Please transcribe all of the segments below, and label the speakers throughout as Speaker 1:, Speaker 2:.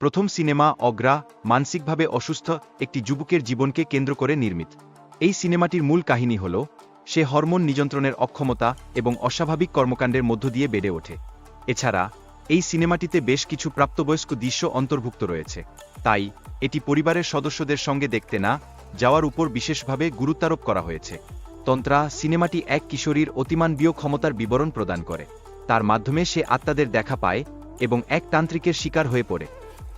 Speaker 1: প্রথম সিনেমা অগ্রা মানসিকভাবে অসুস্থ একটি যুবকের জীবনকে কেন্দ্র করে নির্মিত। এই সিনেমাটির মূল কাহিনী হল, সে হরমোন নিযন্ত্রণের অক্ষমতা এবং অস্বাভাবিক কর্মকাণ্ডের মধ্য দিয়ে বেড়ে ওঠে। এছাড়া, এই সিনেমাটিতে বেশ কিছু প্রাপ্তবয়স্ক দৃশ্য অন্তর্ভুক্ত রয়েছে। তাই, এটি পরিবারের সদস্যদের সঙ্গে দেখতে না যাওয়ার উপর বিশেষভাবে গুরুত্বারোপ করা হয়েছে। তন্ত্রা সিনেমাটি এক কিশোরীর অতিমানবীয় ক্ষমতার বিবরণ প্রদান করে। তার মাধ্যমে সে আত্মাদের দেখা পায় এবং এক তান্ত্রিকের শিকার হয়ে পড়ে।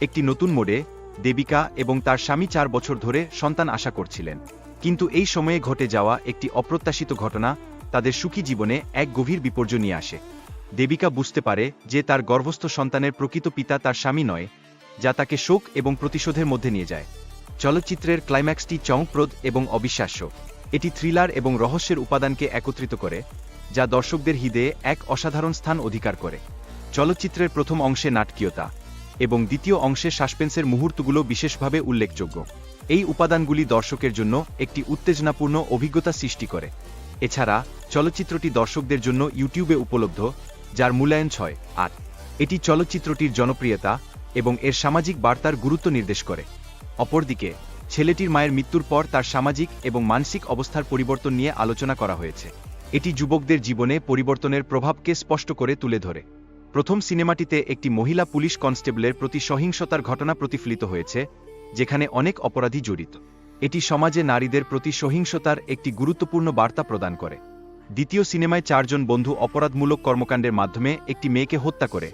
Speaker 1: একটি নতুন মোড়ে দেবিকা এবং তার স্বামী চার বছর ধরে সন্তান আশা করছিলেন। কিন্তু এই সময়ে ঘটে যাওয়া একটি অপ্রত্যাশিত ঘটনা তাদের সুখী জীবনে এক গভীর বিপর্যয় নিয়ে আসে। দেবিকা বুঝতে পারে যে তার গর্ভস্থ সন্তানের প্রকৃত পিতা তার স্বামী নয়, যা তাকে শোক এবং প্রতিশোধের মধ্যে নিয়ে যায়। চলচ্চিত্রের ক্লাইম্যাক্সটি চমকপ্রদ এবং অবিশ্বাস্য। এটি থ্রিলার এবং রহস্যের উপাদানকে একত্রিত করে, যা দর্শকদের হৃদয়ে এক অসাধারণ স্থান অধিকার করে। চলচ্চিত্রের প্রথম অংশে নাটকীয়তা। এবং দ্বিতীয় অংশে সাসপেন্সের মুহূর্তগুলো বিশেষভাবে উল্লেখযোগ্য। এই উপাদানগুলি দর্শকের জন্য একটি উত্তেজনাপূর্ণ অভিজ্ঞতা সৃষ্টি করে। এছাড়া, চলচ্চিত্রটি দর্শকদের জন্য ইউটিউবে উপলব্ধ, যার মূল্যায়ন ছয়, আট। এটি চলচ্চিত্রটির জনপ্রিয়তা এবং এর সামাজিক বার্তার গুরুত্ব নির্দেশ করে। অপরদিকে, ছেলেটির মায়ের মৃত্যুর পর তার সামাজিক এবং মানসিক অবস্থার পরিবর্তন নিয়ে আলোচনা করা হয়েছে। এটি যুবকদের জীবনে পরিবর্তনের প্রভাবকে স্পষ্ট করে তুলে ধরে। প্রথম সিনেমাটিতে একটি মহিলা পুলিশ কনস্টেবলের প্রতি সহিংসতার ঘটনা প্রতিফলিত হয়েছে, যেখানে অনেক অপরাধী জড়িত। এটি সমাজে নারীদের প্রতি সহিংসতার একটি গুরুত্বপূর্ণ বার্তা প্রদান করে। দ্বিতীয় সিনেমায় চারজন বন্ধু অপরাধমূলক কর্মকাণ্ডের মাধ্যমে একটি মেয়েকে হত্যা করে,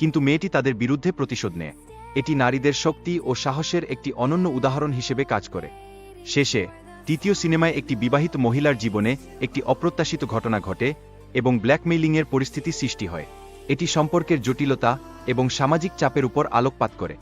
Speaker 1: কিন্তু মেয়েটি তাদের বিরুদ্ধে প্রতিশোধ নেয়। এটি নারীদের শক্তি ও সাহসের একটি অনন্য উদাহরণ হিসেবে কাজ করে। শেষে, তৃতীয় সিনেমায় একটি বিবাহিত মহিলার জীবনে একটি অপ্রত্যাশিত ঘটনা ঘটে এবং ব্ল্যাকমেইলিংয়ের পরিস্থিতি সৃষ্টি হয়। এটি সম্পর্কের জটিলতা এবং সামাজিক চাপের উপর আলোকপাত করে।